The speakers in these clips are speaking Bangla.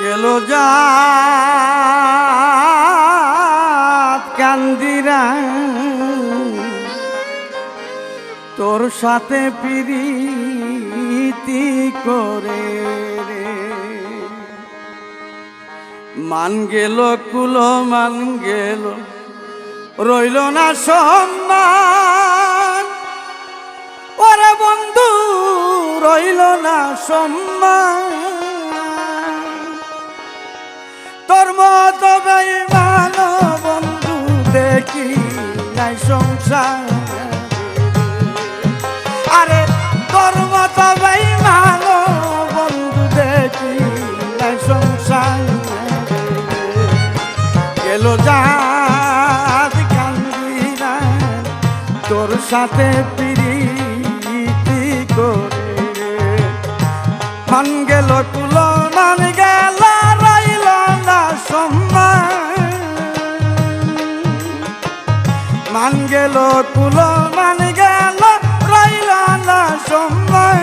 গেল যা কান্দিরা। তোর সাথে প্রীতি করে রে। মান গেল কুল, মান গেল, রইল না সম্মান। ওরে বন্ধু, রইল না সম্মান। তোর মত বেইমান সাথে প্রীতি করে। মান গেল কুল, মান গেল রইল না সম্মান। মান গেল কুল, মান গেল রইল না সম্মান।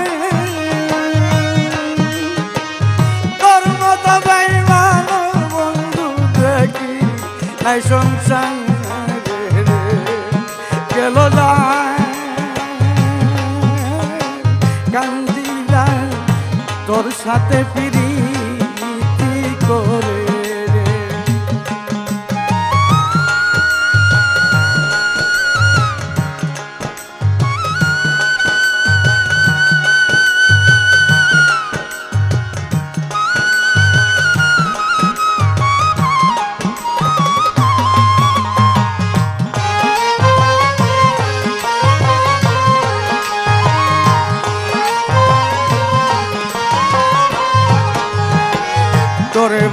মতো বেইমান বন্ধু দেখি, নাই সংসার কান্দিরা তোর সাথে প্রীতি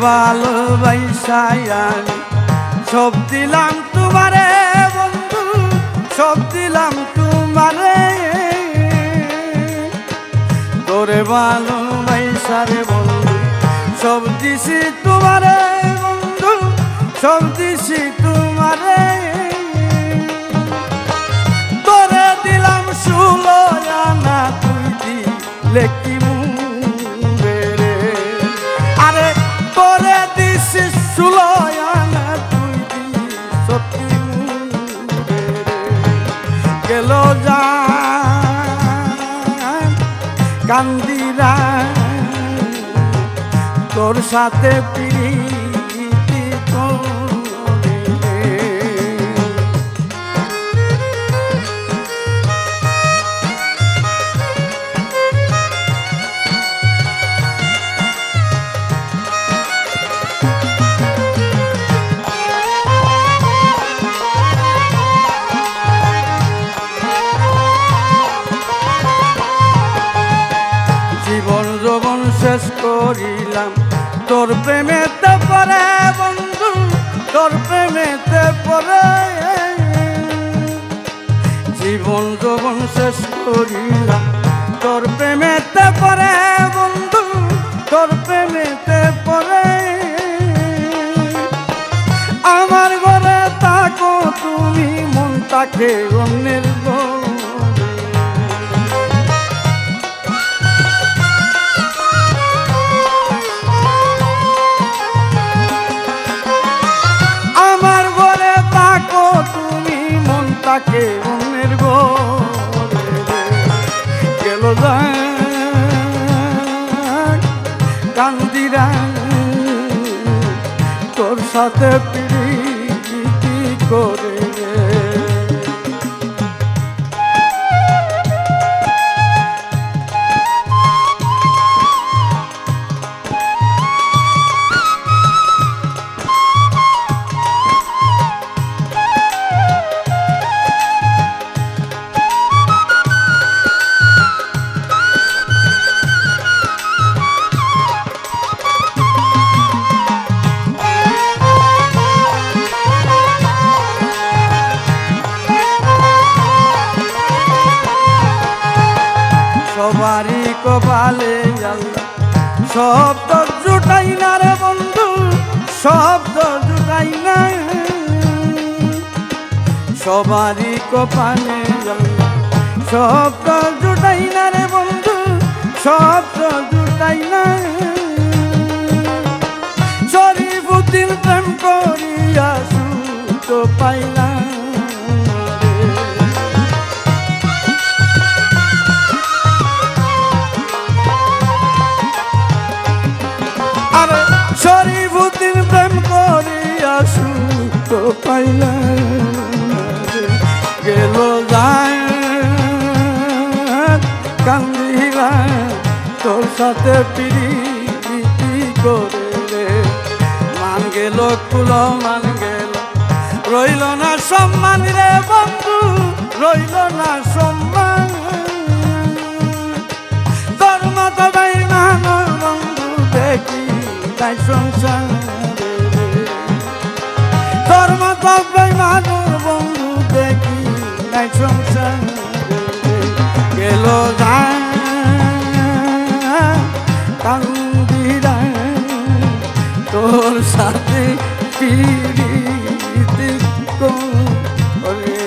তোরে ভালোবাসাই আমি সব দিলাম তোমারে বন্ধু, সব দিলাম তোমারে। তোরে ভালোবাসারে বন্ধু, সব দিছি তোমারে বন্ধু, সব দিছি তোমারে। তোরে দিলাম ষোলো আনা তুই দিলে কি কান্দিরা তোর সাথে প্রীতি শেষ করিলাম। তোর প্রেমেতে পরে বন্ধু, তোর প্রেমেতে পরে। জীবন যৌবন শেষ করিলাম। তোর প্রেমেতে পরে বন্ধু, তোর প্রেমেতে পরে। আমার ঘরে থাকো তুমি, মনটাকে অন্যের ঘরে মনটাকে অন্যের ঘরে গেল কান্দিরা তোর সাথে প্রীতি করে শব্দ জুটাই না রে বন্ধু শব্দ জুটাই না সবারই কপালে। শব্দ জুটাই না রে বন্ধু শব্দ জুটাই না পাইলা। গেল যায় কান্দিরা তোর সাথে পিড়ি করে রে মান গেল কুল, মান গেল, রইল না সম্মান রে বন্ধু, রইল না সম্মান তোর মতো বন্ধু, দেখি তাই সংসার পিড়িতে করে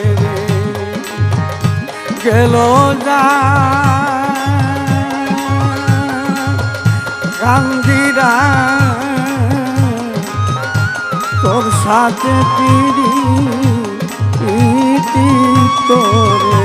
তোর সাথে পিড়ি করে